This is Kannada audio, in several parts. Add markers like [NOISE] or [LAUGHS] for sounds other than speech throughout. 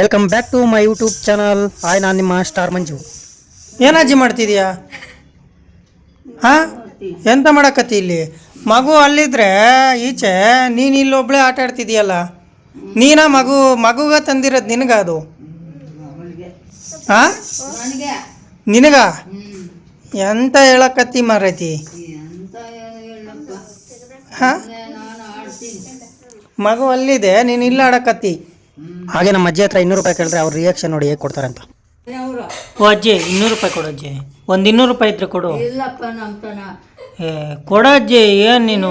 Welcome back to my YouTube channel ಆಯ್ ನಾನು ನಿಮ್ಮ ಸ್ಟಾರ್ ಮಂಜು. ಏನಾಜಿ ಮಾಡ್ತಿದ್ಯಾ? ಹಾಂ? ಎಂತ ಮಾಡಕತ್ತಿ ಇಲ್ಲಿ? ಮಗು ಅಲ್ಲಿದ್ರೆ ಈಚೆ, ನೀನು ಇಲ್ಲೊಬ್ಳೆ ಆಟ ಆಡ್ತಿದ್ಯಲ್ಲ? ನೀನ ಮಗು, ಮಗುಗ ತಂದಿರೋದು ನಿನಗ ಅದು? ಹಾಂ? ನಿನಗ? ಎಂತ ಹೇಳಕತ್ತಿ ಮಾರೈತಿ? ಹಾಂ? ಮಗು ಅಲ್ಲಿದೆ, ನೀನು ಇಲ್ಲ ಆಡಕತ್ತಿ. ಹಾಗೆ ನಮ್ಮ ಅಜ್ಜಿ ಹತ್ರ ಇನ್ನೂರು ರೂಪಾಯಿ ಕೇಳಿದ್ರೆ ಅವ್ರ ರಿಯಾಕ್ಷನ್ ನೋಡಿ ಹೇಗೆ ಕೊಡ್ತಾರೆ ಅಂತ. ಓ ಅಜ್ಜಿ ಇನ್ನೂರು ರೂಪಾಯಿ ಕೊಡು ಅಜ್ಜಿ. ಒಂದು ಇನ್ನೂರು ರೂಪಾಯಿ ಇದ್ರೆ ಕೊಡು. ಇಲ್ಲಪ್ಪ ನಮ್ತನ ಏ ಕೊಡ ಅಜ್ಜಿ ಏನು ನೀನು?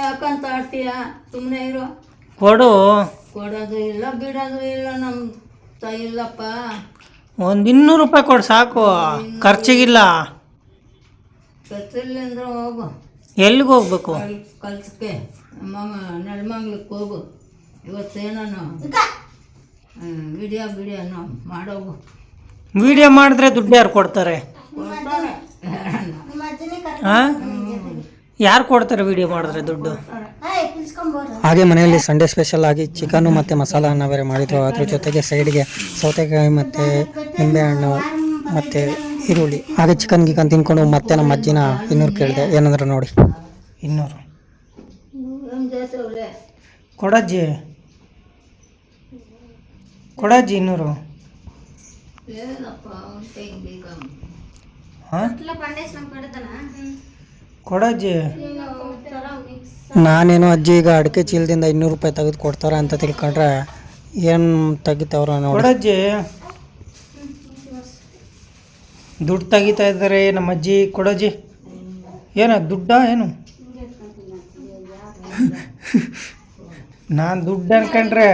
ಯಾಕಂತ ಆಡ್ತೀಯ? ಸುಮ್ಮನೆ ಇರು. ಕೊಡು. ಕೊಡೋದು ಇಲ್ಲ ಬಿಡೋದು ಇಲ್ಲ ನಮ್ಮ ತ ಇಲ್ಲಪ್ಪ. ಒಂದು ಇನ್ನೂರು ರೂಪಾಯಿ ಕೊಡು ಸಾಕು. ಖರ್ಚಿಗಿಲ್ಲ. ಕತ್ತಲಿಂದ್ರ ಹೋಗು. ಎಲ್ಲಿಗೆ ಹೋಗ್ಬೇಕು? ಕಲ್ ಕಲ್ಸಕ್ಕೆ ನಮ್ಮ ನೆಲಮಂಗ್ಲಕ್ಕೆ ಹೋಗು. ಇವತ್ತೇನೋ ವಿಡಿಯೋ ವಿಡಿಯೋನು ಮಾಡೋ ವಿಡಿಯೋ ಮಾಡಿದ್ರೆ ದುಡ್ಡು ಯಾರು ಕೊಡ್ತಾರೆ? ಹಾಂ ಯಾರು ಕೊಡ್ತಾರೆ ವಿಡಿಯೋ ಮಾಡಿದ್ರೆ ದುಡ್ಡು? ಹಾಗೆ ಮನೆಯಲ್ಲಿ ಸಂಡೇ ಸ್ಪೆಷಲ್ ಆಗಿ ಚಿಕನ್ನು ಮತ್ತು ಮಸಾಲ ಅನ್ನ ಬೇರೆ ಮಾಡಿದ್ರು. ಅದ್ರ ಜೊತೆಗೆ ಸೈಡ್ಗೆ ಸೌತೆಕಾಯಿ ಮತ್ತು ನಿಂಬೆಹಣ್ಣು ಮತ್ತು ಈರುಳ್ಳಿ. ಹಾಗೆ ಚಿಕನ್ ಗಿಕನ್ ತಿನ್ಕೊಂಡು ಮತ್ತೆ ನಮ್ಮ ಅಜ್ಜಿನ ಇನ್ನೂರು ಕೇಳಿದೆ. ಏನಂದ್ರೆ ನೋಡಿ. ಇನ್ನೂರು. ಕೊಡಜ್ಜಿ ಕೊಡಜ್ಜಿ ಇನ್ನೂರು ಏನಪ್ಪ ನಾನೇನು ಬೇಗ. ಹಾಂ? ಕೊಡಜ್ಜಿ ನಾನೇನೋ ಅಜ್ಜಿ ಈಗ ಅಡಿಕೆ ಚೀಲದಿಂದ ಇನ್ನೂರು ರೂಪಾಯಿ ತೆಗೆದು ಕೊಡ್ತಾರೆ ಅಂತ ತಿಳ್ಕೊಂಡ್ರೆ ಏನು ತೆಗಿತಾವ್ರ ನೋಡಿ. ಕೊಡಜ್ಜಿ ದುಡ್ಡು ತೆಗಿತಾ ಇದ್ದಾರೆ ನಮ್ಮ ಅಜ್ಜಿ. ಕೊಡಜ್ಜಿ ಏನ ದುಡ್ಡ ಏನು? ನಾನು ದುಡ್ಡು ಅನ್ಕೊಂಡ್ರೆ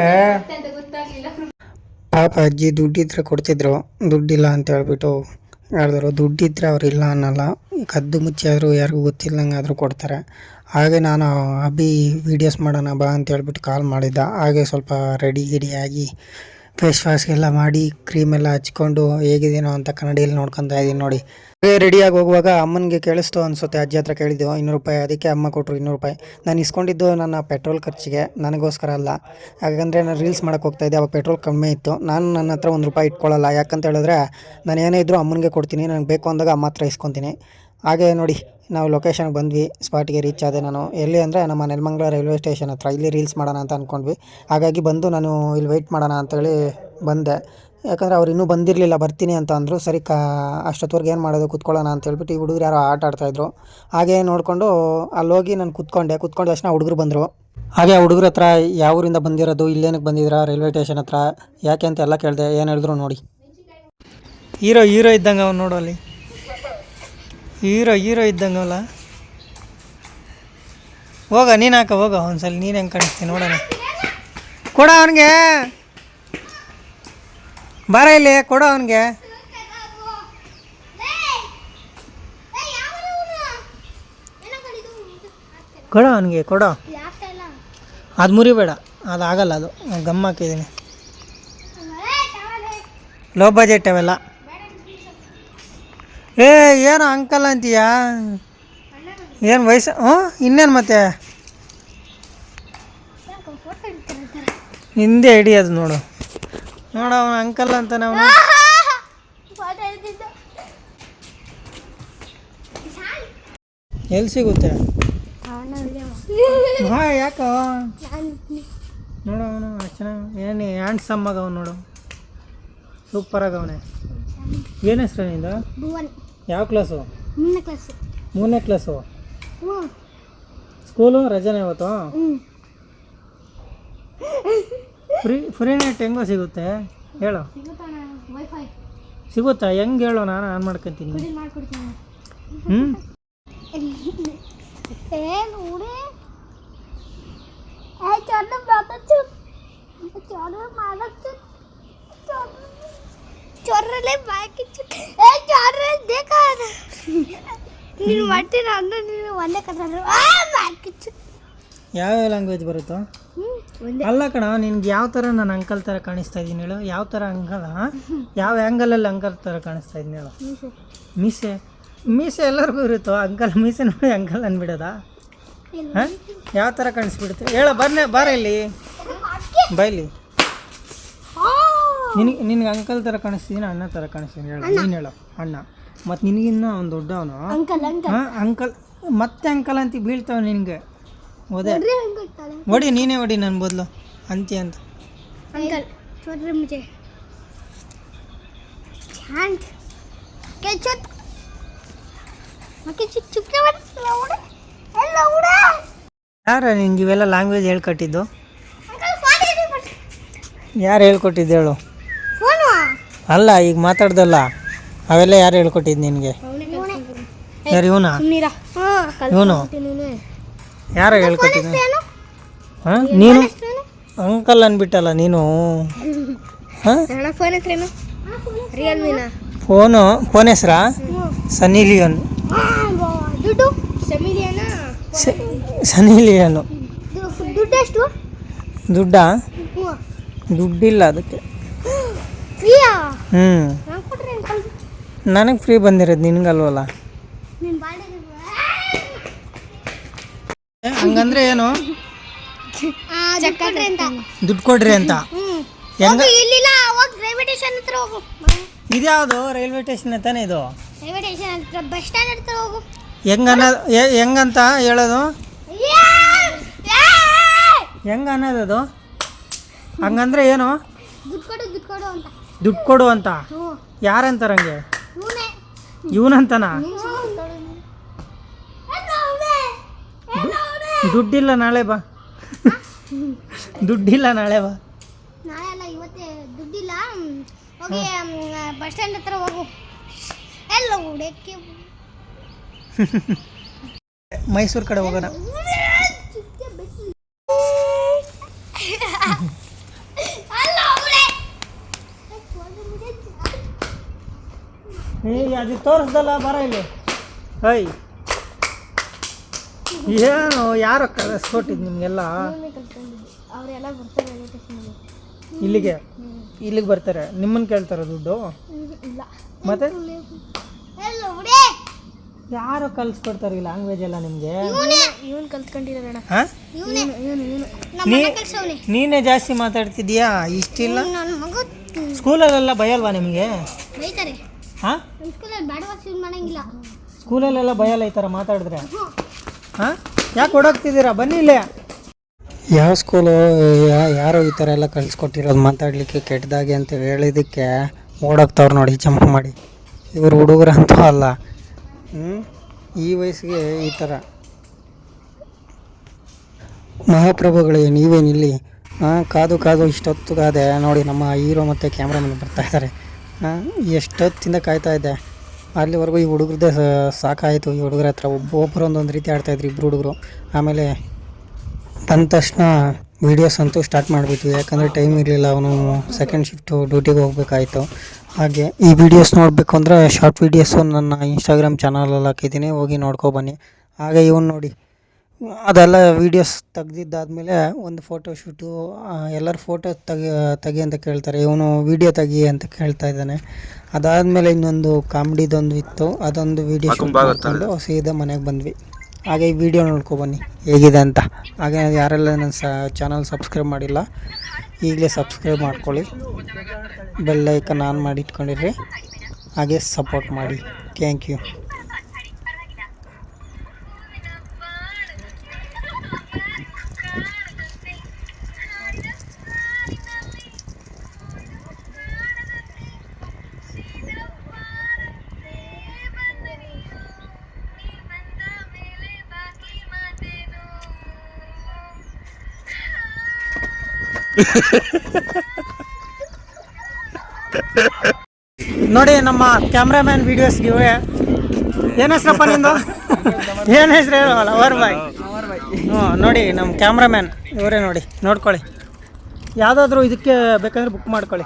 ಪಾಪ ಅಜ್ಜಿ ದುಡ್ಡಿದ್ರೆ ಕೊಡ್ತಿದ್ರು. ದುಡ್ಡಿಲ್ಲ ಅಂತ ಹೇಳ್ಬಿಟ್ಟು ಹೇಳಿದ್ರು. ದುಡ್ಡಿದ್ರೆ ಅವ್ರು ಇಲ್ಲ ಅನ್ನಲ್ಲ. ಕದ್ದು ಮುಚ್ಚಿ ಆದರೂ ಯಾರಿಗೂ ಗೊತ್ತಿಲ್ಲಂಗೆ ಆದರೂ ಕೊಡ್ತಾರೆ. ಹಾಗೆ ನಾನು ಅಭಿ ವೀಡಿಯೋಸ್ ಮಾಡೋಣ ಬಾ ಅಂತ ಹೇಳ್ಬಿಟ್ಟು ಕಾಲ್ ಮಾಡಿದ್ದ. ಹಾಗೆ ಸ್ವಲ್ಪ ರೆಡಿ ಗಿಡಿಯಾಗಿ ಫೇಸ್ ವಾಶ್ ಎಲ್ಲ ಮಾಡಿ ಕ್ರೀಮ್ ಎಲ್ಲ ಹಚ್ಕೊಂಡು ಹೇಗಿದ್ದೀನೋ ಅಂತ ಕನ್ನಡಿಯಲ್ಲಿ ನೋಡ್ಕೊತಾ ಇದ್ದೀನಿ ನೋಡಿ. ರೆಡಿಯಾಗಿ ಹೋಗುವಾಗ ಅಮ್ಮನಿಗೆ ಕೇಳಿಸ್ತು ಅನಿಸುತ್ತೆ, ಅಜ್ಜಿ ಹತ್ರ ಕೇಳಿದ್ದು ಇನ್ನೂರು ರೂಪಾಯಿ, ಅದಕ್ಕೆ ಅಮ್ಮ ಕೊಟ್ಟರು ಇನ್ನೂರು ರೂಪಾಯಿ. ನಾನು ಇಸ್ಕೊಂಡಿದ್ದು ನನ್ನ ಪೆಟ್ರೋಲ್ ಖರ್ಚಿಗೆ, ನನಗೋಸ್ಕರ ಅಲ್ಲ. ಯಾಕಂದರೆ ನಾನು ರೀಲ್ಸ್ ಮಾಡೋಕೆ ಹೋಗ್ತಾ ಇದ್ದೆ, ಅವಾಗ ಪೆಟ್ರೋಲ್ ಕಮ್ಮಿ ಇತ್ತು. ನಾನು ನನ್ನ ಹತ್ರ ಒಂದು ರೂಪಾಯಿ ಇಟ್ಕೊಳ್ಳಲ್ಲ, ಯಾಕಂತ ಹೇಳಿದ್ರೆ ನಾನು ಏನೇ ಇದ್ದರೂ ಅಮ್ಮನಿಗೆ ಕೊಡ್ತೀನಿ ನನಗೆ ಬೇಕು ಅಂದಾಗ ಅಮ್ಮ ಹತ್ರ ಇಸ್ಕೊತೀನಿ. ಹಾಗೆ ನೋಡಿ, ನಾವು ಲೊಕೇಶನ್ಗೆ ಬಂದ್ವಿ ಸ್ಪಾಟಿಗೆ ರೀಚ್ ಆದೆ ನಾನು. ಎಲ್ಲಿ ಅಂದರೆ ನಮ್ಮ ನೆಲಮಂಗ್ಳ ರೈಲ್ವೆ ಸ್ಟೇಷನ್ ಹತ್ರ, ಇಲ್ಲಿ ರೀಲ್ಸ್ ಮಾಡೋಣ ಅಂತ ಅಂದ್ಕೊಂಡ್ವಿ ಹಾಗಾಗಿ ಬಂದು ನಾನು ಇಲ್ಲಿ ವೆಯ್ಟ್ ಮಾಡೋಣ ಅಂತೇಳಿ ಬಂದೆ. ಯಾಕಂದರೆ ಅವ್ರು ಇನ್ನೂ ಬಂದಿರಲಿಲ್ಲ, ಬರ್ತೀನಿ ಅಂತ ಅಂದರು. ಸರಿ, ಕಾ, ಅಷ್ಟೊತ್ತವರೆಗೆ ಏನು ಮಾಡೋದು, ಕುತ್ಕೊಳ್ಳೋಣ ಅಂತ ಹೇಳ್ಬಿಟ್ಟು ಈ ಹುಡುಗರು ಯಾರೋ ಆಟ ಆಡ್ತಾಯಿದ್ರು ಹಾಗೆ ನೋಡಿಕೊಂಡು ಅಲ್ಲಿ ಹೋಗಿ ನಾನು ಕುತ್ಕೊಂಡೆ. ಕುತ್ಕೊಂಡ ತಕ್ಷಣ ಹುಡುಗರು ಬಂದರು. ಹಾಗೆ ಆ ಹುಡುಗರ ಹತ್ರ, ಯಾವ ಊರಿಂದ ಬಂದಿರೋದು, ಇಲ್ಲೇನಕ್ಕೆ ಬಂದಿದ್ದೀರಾ ರೈಲ್ವೆ ಸ್ಟೇಷನ್ ಹತ್ರ, ಯಾಕೆ ಅಂತ ಎಲ್ಲ ಕೇಳಿದೆ. ಏನು ಹೇಳಿದ್ರು ನೋಡಿ. ಹೀರೋ ಹೀರೋ ಇದ್ದಂಗೆ ಅವ್ನು ನೋಡು ಅಲ್ಲಿ. ಹೀರೋ ಹೀರೋ ಇದ್ದಂಗಲ್ಲ. ಹೋಗ ನೀನು ಹಾಕ ಹೋಗ ಒಂದ್ಸಲ ನೀನು ಹೆಂಗೆ ಕಾಣಿಸ್ತೀನಿ ನೋಡೋಣ. ಕೊಡ ಅವನಿಗೆ. ಬಾರ ಇಲ್ಲಿ ಕೊಡ ಅವನಿಗೆ. ಕೊಡ ಅವನಿಗೆ ಕೊಡ. ಅದು ಮುರಿಬೇಡ ಅದು ಆಗಲ್ಲ ಅದು. ಗಮ್ ಹಾಕಿದ್ದೀನಿ. ಲೋ ಬಜೆಟ್ ಅವೆಲ್ಲ. ಏ, ಏನು ಅಂಕಲ್ ಅಂತೀಯಾ? ಏನು ವಯಸ್ಸು, ಹ್ಞೂ, ಇನ್ನೇನು ಮತ್ತೆ? ಹಿಂದೆ ಹಿಡಿಯೋದು ನೋಡು. ನೋಡು ಅವನು ಅಂಕಲ್ ಅಂತ ಅವನು. ಎಲ್ಲಿ ಸಿಗುತ್ತೆ? ಹಾಂ, ಯಾಕ? ನೋಡು ಅವನು ಚೆನ್ನಾಗಿ, ಏನು ಹ್ಯಾಂಡ್ ಸಮ್ಮಗ ಅವನು ನೋಡು. ಸೂಪರಾಗ ಅವನೇ. ಏನು ಹೆಸ್ರು ನಿಂದು? ಯಾವ ಕ್ಲಾಸು ಮೂರನೇ ಕ್ಲಾಸ್ ಮೂರನೇ ಕ್ಲಾಸು ಸ್ಕೂಲು ರಜೆನೇ ಇವತ್ತು? ಫ್ರೀ ಫ್ರೀ ನೆಟ್ ಹೆಂಗೋ ಸಿಗುತ್ತೆ? ಹೇಳು. ಸಿಗುತ್ತಾ? ಹೆಂಗೆ ಹೇಳು? ನಾನು ಆನ್ ಮಾಡ್ಕೊತೀನಿ. ಹ್ಞೂ ಚೊರ್ರಲ್ಲೇ ಬಾಕಿಚ್ಚು ಚೊರ್ರ ಬೇಕಾದ? ನೀನು ಅಂದ್ರೆ ನೀನು ಒಂದೇ ಯಾವ್ಯಾವ ಲ್ಯಾಂಗ್ವೇಜ್ ಬರುತ್ತೋ? ಅಲ್ಲ ಕಣ ನಿನ್ಗೆ ಯಾವ ಥರ ನಾನು ಅಂಕಲ್ ಥರ ಕಾಣಿಸ್ತಾ ಇದ್ದೀನಿ ಹೇಳು. ಯಾವ ಥರ ಅಂಕಲ್ ಯಾವ ಆ್ಯಂಗಲಲ್ಲಿ ಅಂಕಲ್ ಥರ ಕಾಣಿಸ್ತಾ ಇದ್ದೀನಿ ಹೇಳು. ಮೀಸೆ. ಮೀಸೆ. ಎಲ್ಲರಿಗೂ ಇರುತ್ತೋ? ಅಂಕಲ್ ಮೀಸೆ ನೋಡಿ ಅಂಕಲ್ ಅಂದ್ಬಿಡೋದಾ ಹಾಂ? ಯಾವ ಥರ ಕಾಣಿಸ್ಬಿಡುತ್ತೆ? ಹೇಳ ಬರ್ನೆ ಬಾರ ಇಲ್ಲಿ. ಬೈಲಿ ನಿನಗೆ ನಿನಗೆ ಅಂಕಲ್ ಥರ ಕಾಣಿಸ್ತಿದ್ದೀನಿ ಅಣ್ಣ ಥರ ಕಾಣಿಸ್ತೀನಿ. ಹೇಳು ನೀನು ಹೇಳು ಅಣ್ಣ. ಮತ್ತು ನಿನಗಿನ್ನ ಅವ್ನು ದೊಡ್ಡವನು? ಹಾಂ ಅಂಕಲ್. ಮತ್ತೆ ಅಂಕಲ್ ಅಂತ ಬೀಳ್ತಾವ ನಿನಗೆ. ಓದೆ ಹೊಡಿ ನೀನೇ ಹೊಡಿ ನನ್ನ ಬದಲು. ಅಂತಿ ಅಂತ. ಯಾರ ನಿಂಗೆ ಇವೆಲ್ಲ ಲ್ಯಾಂಗ್ವೇಜ್ ಹೇಳ್ಕೊಟ್ಟಿದ್ದು? ಯಾರು ಹೇಳ್ಕೊಟ್ಟಿದ್ದು ಹೇಳು. ಅಲ್ಲ ಈಗ ಮಾತಾಡ್ದಲ್ಲ. ಅವೆಲ್ಲ ಯಾರು ಹೇಳ್ಕೊಟ್ಟಿದ್ದು ನಿನಗೆ? ಯಾರು ಇವನ? ಇವನು? ಯಾರು ಹೇಳ್ಕೊಟ್ಟಿದ್ದು ಹಾಂ ನೀನು? ಅಂಕಲ್ ಅಂದ್ಬಿಟ್ಟಲ್ಲ ನೀನು? ಹಾಂ? ಫೋನು ಫೋನ್ ಹೆಸ್ರಾ? ಸನಿಲಿಯನ್ ಸನಿಲಿಯನು ದುಡ್ಡಾ? ದುಡ್ಡಿಲ್ಲ ಅದಕ್ಕೆ. ಹ್ಞೂ ನಾನು ನನಗೆ ಫ್ರೀ ಬಂದಿರೋದು ನಿನಗಲ್ವಲ್ಲ? ಹಂಗಂದ್ರೆ ಏನು? ದುಡ್ಡು ಕೊಡ್ರಿ ಅಂತ? ಹೆಂಗ ಹೋಗು ಇಲ್ಲಿಲ್ಲ ಹೋಗಿ ರೈಲ್ವೆ ಸ್ಟೇಷನ್ ಹತ್ರ ಹೋಗು. ಇದ್ಯಾವುದು? ರೈಲ್ವೆ ಸ್ಟೇಷನ್ ತಾನೇ ಇದು? ರೈಲ್ವೆ ಸ್ಟೇಷನ್ ಹತ್ರ ಬಸ್ ಸ್ಟ್ಯಾಂಡ್ ಹತ್ರ ಹೋಗು. ಹೆಂಗ ಹೆಂಗಂತ ಹೇಳೋದು? ಹೆಂಗ ಅನ್ನೋದು ಅದು? ಹಂಗಂದ್ರೆ ಏನು? ದುಡ್ಡು ಕೊಡು ಅಂತ. ಯಾರಂತಾರಂಗೆ ಇವನೇ. ಇವನಂತನಾ? ದುಡ್ಡಿಲ್ಲ ನಾಳೆ ಬಾ. ದುಡ್ಡಿಲ್ಲ ನಾಳೆ ಬಾ. ನಾಳೆ ಅಲ್ಲ ಇವತ್ತೇ ದುಡ್ಡಿಲ್ಲ. ಹೋಗಿ ಬಸ್ ಸ್ಟ್ಯಾಂಡ್ ಹತ್ರ ಹೋಗು. ಎಲ್ಲ [LAUGHS] ಮೈಸೂರು ಕಡೆ ಹೋಗೋಣ ಅಲ್ಲ ಹುಡೆ ಏ ಅದು ತೋರಿಸ್ದಲ್ಲ ಬರ ಇಲ್ಲಿ. ಹೈ ಏನು ಯಾರು ಕಳಿಸ್ಕೊಟ್ಟಿದ್ದು ನಿಮಗೆಲ್ಲ? ಅವರೆಲ್ಲ ಬರ್ತಾರೆ ಇಲ್ಲಿಗೆ? ಇಲ್ಲಿಗೆ ಬರ್ತಾರೆ. ನಿಮ್ಮನ್ನು ಕೇಳ್ತಾರೆ ದುಡ್ಡು? ಮತ್ತೆ? ಯಾರು ಕಲಿಸ್ಕೊಡ್ತಾರೆ ಈ ಲ್ಯಾಂಗ್ವೇಜ್ ಎಲ್ಲ ನಿಮಗೆ? ನೀನೆ ಜಾಸ್ತಿ ಮಾತಾಡ್ತಿದ್ಯಾ ಇಷ್ಟಿಲ್ಲ? ಸ್ಕೂಲಲ್ಲೆಲ್ಲ ಭಯಲ್ವಾ ನಿಮಗೆ? ಹಾಂ? ನಮ್ಮ ಸ್ಕೂಲಲ್ಲಿ ಬ್ಯಾಡ್ ವಾಸ್ ಯೂಸ್ ಮಾಡಂಗಿಲ್ಲ. ಸ್ಕೂಲಲ್ಲೆಲ್ಲ ಭಯಲ್ಲ ಈ ಥರ ಮಾತಾಡಿದ್ರೆ? ಹಾಂ? ಯಾಕೆ ಓಡೋಗ್ತಿದ್ದೀರಾ ಬನ್ನಿ ಇಲ್ಲೇ. ಯಾವ ಸ್ಕೂಲು ಯಾರು ಈ ಥರ ಎಲ್ಲ ಕಳಿಸ್ಕೊಟ್ಟಿರೋದು ಮಾತಾಡಲಿಕ್ಕೆ ಕೆಟ್ಟದಾಗಿ ಅಂತ ಹೇಳಿದ್ದಕ್ಕೆ ಓಡೋಗ್ತವ್ರು ನೋಡಿ ಜಂಪ್ ಮಾಡಿ. ಇವರು ಹುಡುಗರಂತೂ ಅಲ್ಲ. ಹ್ಮ್? ಈ ವಯಸ್ಸಿಗೆ ಈ ಥರ. ಮಹಾಪ್ರಭುಗಳೇ ನೀವೇನಿಲ್ಲಿ ಹಾಂ ಕಾದು ಕಾದು ಇಷ್ಟೊತ್ತು ಕಾದೆ ನೋಡಿ ನಮ್ಮ ಹೀರೋ ಮತ್ತು ಕ್ಯಾಮ್ರಾಮನ್ ಬರ್ತಾ ಇದ್ದಾರೆ. ಎಷ್ಟೊತ್ತಿಂದ ಕಾಯ್ತಾ ಇದ್ದೆ. ಅಲ್ಲಿವರೆಗೂ ಈ ಹುಡುಗ್ರದ್ದೇ ಸಾಕಾಯಿತು. ಈ ಹುಡುಗರ ಹತ್ರ ಒಬ್ಬೊಬ್ಬರು ಒಂದೊಂದು ರೀತಿ ಆಡ್ತಾಯಿದ್ರು ಇಬ್ಬರು ಹುಡುಗರು. ಆಮೇಲೆ ಬಂದ ತಕ್ಷಣ ವೀಡಿಯೋಸ್ ಅಂತೂ ಸ್ಟಾರ್ಟ್ ಮಾಡಿಬಿಟ್ವಿ. ಯಾಕಂದರೆ ಟೈಮ್ ಇರಲಿಲ್ಲ. ಅವನು ಸೆಕೆಂಡ್ ಶಿಫ್ಟು ಡ್ಯೂಟಿಗೆ ಹೋಗಬೇಕಾಯಿತು. ಹಾಗೆ ಈ ವಿಡಿಯೋಸ್ ನೋಡಬೇಕು ಅಂದರೆ ಶಾರ್ಟ್ ವೀಡಿಯೋಸು ನನ್ನ ಇನ್ಸ್ಟಾಗ್ರಾಮ್ ಚಾನಲಲ್ಲಿ ಹಾಕಿದ್ದೀನಿ. ಹೋಗಿ ನೋಡ್ಕೊ ಬನ್ನಿ. ಹಾಗೆ ಇವನು ನೋಡಿ. ಅದೆಲ್ಲ ವೀಡಿಯೋಸ್ ತೆಗ್ದಿದ್ದಾದಮೇಲೆ ಒಂದು ಫೋಟೋ ಶೂಟು ಎಲ್ಲರೂ ಫೋಟೋ ತೆಗಿ ತೆಗಿ ಅಂತ ಕೇಳ್ತಾರೆ. ಇವನು ವೀಡಿಯೋ ತೆಗಿ ಅಂತ ಕೇಳ್ತಾ ಇದ್ದಾನೆ. ಅದಾದಮೇಲೆ ಇನ್ನೊಂದು ಕಾಮಿಡಿದೊಂದು ಇತ್ತು. ಅದೊಂದು ವೀಡಿಯೋ ಶೂಟ್ ಮಾಡಿಕೊಂಡು ಸೀದಾ ಮನೆಗೆ ಬಂದ್ವಿ. ಹಾಗೆ ಈ ವಿಡಿಯೋ ನೋಡ್ಕೊ ಬನ್ನಿ. ಹೇಗಿದೆ ಅಂತ. ಹಾಗೆ ಯಾರೆಲ್ಲ ನನ್ನ ಸ ಚಾನಲ್ ಸಬ್ಸ್ಕ್ರೈಬ್ ಮಾಡಿಲ್ಲ ಈಗಲೇ ಸಬ್ಸ್ಕ್ರೈಬ್ ಮಾಡ್ಕೊಳ್ಳಿ. ಬೆಲ್ ಐಕನ್ ಆನ್ ಮಾಡಿ ಇಟ್ಕೊಂಡಿರಿ ಹಾಗೆ ಸಪೋರ್ಟ್ ಮಾಡಿ. ಥ್ಯಾಂಕ್ ಯು ನೋಡಿ, ನಮ್ಮ ಕ್ಯಾಮ್ರಾಮ್ಯಾನ್ ವಿಡಿಯೋಸ್ ಇವೇ ಏನು ಹೆಸ್ರಪ್ಪ ನಿಂದು? ಏನ್ ಹೆಸ್ರು ಹೇಳೋಲ್ಲ ಅವರ್ ಬಾಯ್. ಹ್ಞೂ, ನೋಡಿ, ನಮ್ಮ ಕ್ಯಾಮ್ರಾಮ್ಯಾನ್ ಇವರೇ ನೋಡಿ. ನೋಡ್ಕೊಳ್ಳಿ. ಯಾವುದಾದ್ರೂ ಇದಕ್ಕೆ ಬೇಕಂದ್ರೆ ಬುಕ್ ಮಾಡ್ಕೊಳ್ಳಿ.